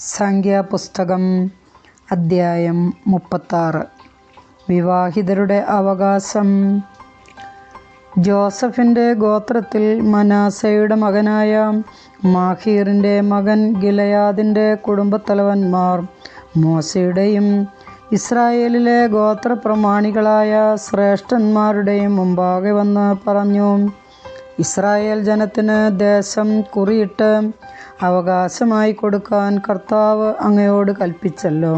സംഖ്യാപുസ്തകം അദ്ധ്യായം മുപ്പത്താറ്. വിവാഹിതരുടെ അവകാശം. ജോസഫിന്റെ ഗോത്രത്തിൽ മനാസയുടെ മകനായ മാഹീറിന്റെ മകൻ ഗിലയാദിന്റെ കുടുംബത്തലവന്മാർ മോശയുടെയും ഇസ്രായേലിലെ ഗോത്രപ്രമാണികളായ ശ്രേഷ്ഠന്മാരുടെയും മുമ്പാകെ വന്ന് പറഞ്ഞു ഇസ്രായേൽ ജനത്തിന് ദേശം കുറിയിട്ട് അവകാശമായി കൊടുക്കാൻ കർത്താവ് അങ്ങയോട് കൽപ്പിച്ചല്ലോ.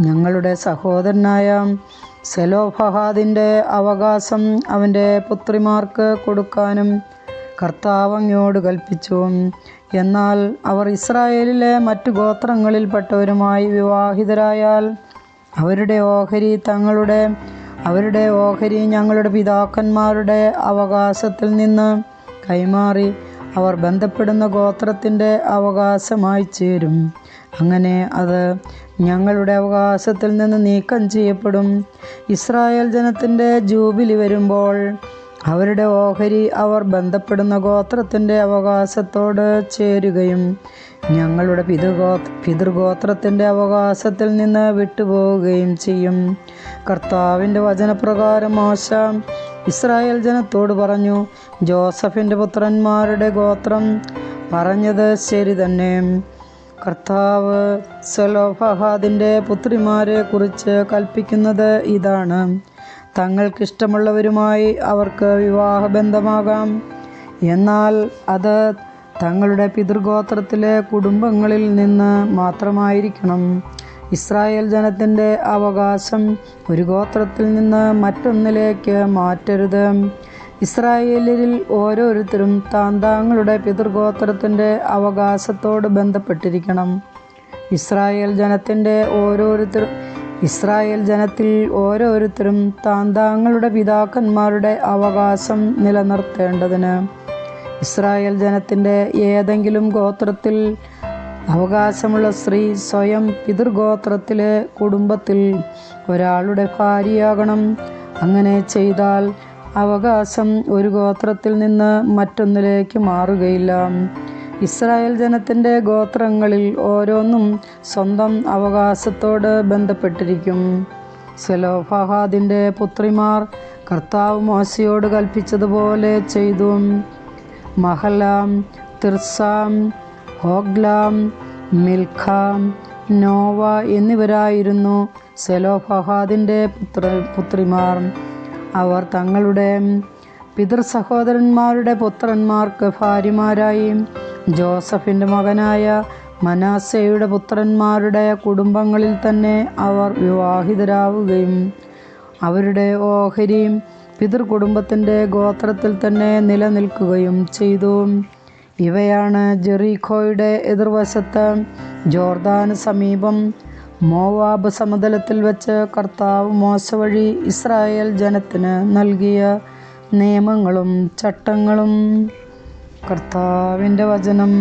ഞങ്ങളുടെ സഹോദരനായ സെലോഫഹാദിന്റെ അവകാശം അവന്റെ പുത്രിമാർക്ക് കൊടുക്കാനും കർത്താവ് അങ്ങയോട് കൽപ്പിച്ചു. എന്നാൽ അവർ ഇസ്രായേലിലെ മറ്റു ഗോത്രങ്ങളിൽപ്പെട്ടവരുമായി വിവാഹിതരായാൽ അവരുടെ ഓഹരി തങ്ങളുടെ അവരുടെ ഓഹരി ഞങ്ങളുടെ പിതാക്കന്മാരുടെ അവകാശത്തിൽ നിന്ന് കൈമാറി. അവർ ബന്ധപ്പെടുന്ന ഗോത്രത്തിന്റെ അവകാശമായി ചേരും. അങ്ങനെ അത് ഞങ്ങളുടെ അവകാശത്തിൽ നിന്ന് നീക്കം ചെയ്യപ്പെടും. ഇസ്രായേൽ ജനത്തിന്റെ ജൂബിലി വരുമ്പോൾ അവരുടെ ഓഹരി അവർ ബന്ധപ്പെടുന്ന ഗോത്രത്തിന്റെ അവകാശത്തോട് ചേരുകയും ഞങ്ങളുടെ പിതൃഗോ പിതൃഗോത്രത്തിന്റെ അവകാശത്തിൽ നിന്ന് വിട്ടുപോവുകയും ചെയ്യും. കർത്താവിന്റെ വചനപ്രകാരം മോശ ഇസ്രായേൽ ജനത്തോട് പറഞ്ഞു ജോസഫിന്റെ പുത്രന്മാരുടെ ഗോത്രം പറഞ്ഞത് ശരി തന്നെ. കർത്താവ് സലോഫഹാദിന്റെ പുത്രിമാരെ കുറിച്ച് കൽപ്പിക്കുന്നത് ഇതാണ്. തങ്ങൾക്കിഷ്ടമുള്ളവരുമായി അവർക്ക് വിവാഹബന്ധമാകാം. എന്നാൽ അത് തങ്ങളുടെ പിതൃഗോത്രത്തിലെ കുടുംബങ്ങളിൽ നിന്ന് മാത്രമായിരിക്കണം. ഇസ്രായേൽ ജനത്തിന്റെ അവകാശം ഒരു ഗോത്രത്തിൽ നിന്ന് മറ്റൊന്നിലേക്ക് മാറ്റരുത്. ഇസ്രായേലിൽ ഓരോരുത്തരും താൻ താങ്കളുടെ പിതൃഗോത്രത്തിന്റെ അവകാശത്തോട് ബന്ധപ്പെട്ടിരിക്കണം. ഇസ്രായേൽ ജനത്തിന്റെ ഓരോരുത്തരും ഇസ്രായേൽ ജനത്തിൽ ഓരോരുത്തരും താൻ താങ്കളുടെ പിതാക്കന്മാരുടെ അവകാശം നിലനിർത്തേണ്ടതിന്. ഇസ്രായേൽ ജനത്തിന്റെ ഏതെങ്കിലും ഗോത്രത്തിൽ അവകാശമുള്ള സ്ത്രീ സ്വയം പിതൃഗോത്രത്തിലെ കുടുംബത്തിൽ ഒരാളുടെ ഭാര്യയാകണം. അങ്ങനെ ചെയ്താൽ അവകാശം ഒരു ഗോത്രത്തിൽ നിന്ന് മറ്റൊന്നിലേക്ക് മാറുകയില്ല. ഇസ്രായേൽ ജനത്തിന്റെ ഗോത്രങ്ങളിൽ ഓരോന്നും സ്വന്തം അവകാശത്തോട് ബന്ധപ്പെട്ടിരിക്കും. സെലോഫഹാദിന്റെ പുത്രിമാർ കർത്താവ് മോശയോട് കൽപ്പിച്ചതുപോലെ ചെയ്തു. മഹലാം തിർസാം ഹോഗ്ലാം മിൽഖാം നോവ എന്നിവരായിരുന്നു സെലോഫഹാദിന്റെ പുത്ര പുത്രിമാർ. അവർ തങ്ങളുടെ പിതൃ സഹോദരന്മാരുടെ പുത്രന്മാർക്ക് ഭാര്യമാരായി ജോസഫിന്റെ മകനായ മനാസയുടെ പുത്രന്മാരുടെ കുടുംബങ്ങളിൽ തന്നെ അവർ വിവാഹിതരാവുകയും അവരുടെ ഓഹരിയും പിതൃകുടുംബത്തിന്റെ ഗോത്രത്തിൽ തന്നെ നിലനിൽക്കുകയും ചെയ്തു. ഇവയാണ് ജെറീഖോയുടെ എതിർവശത്ത് ജോർദാന് സമീപം മോവാബ് സമതലത്തിൽ വെച്ച് കർത്താവ് മോശ വഴി ഇസ്രായേൽ ജനത്തിന് നൽകിയ നിയമങ്ങളും ചട്ടങ്ങളും. കർത്താവിന്റെ വചനം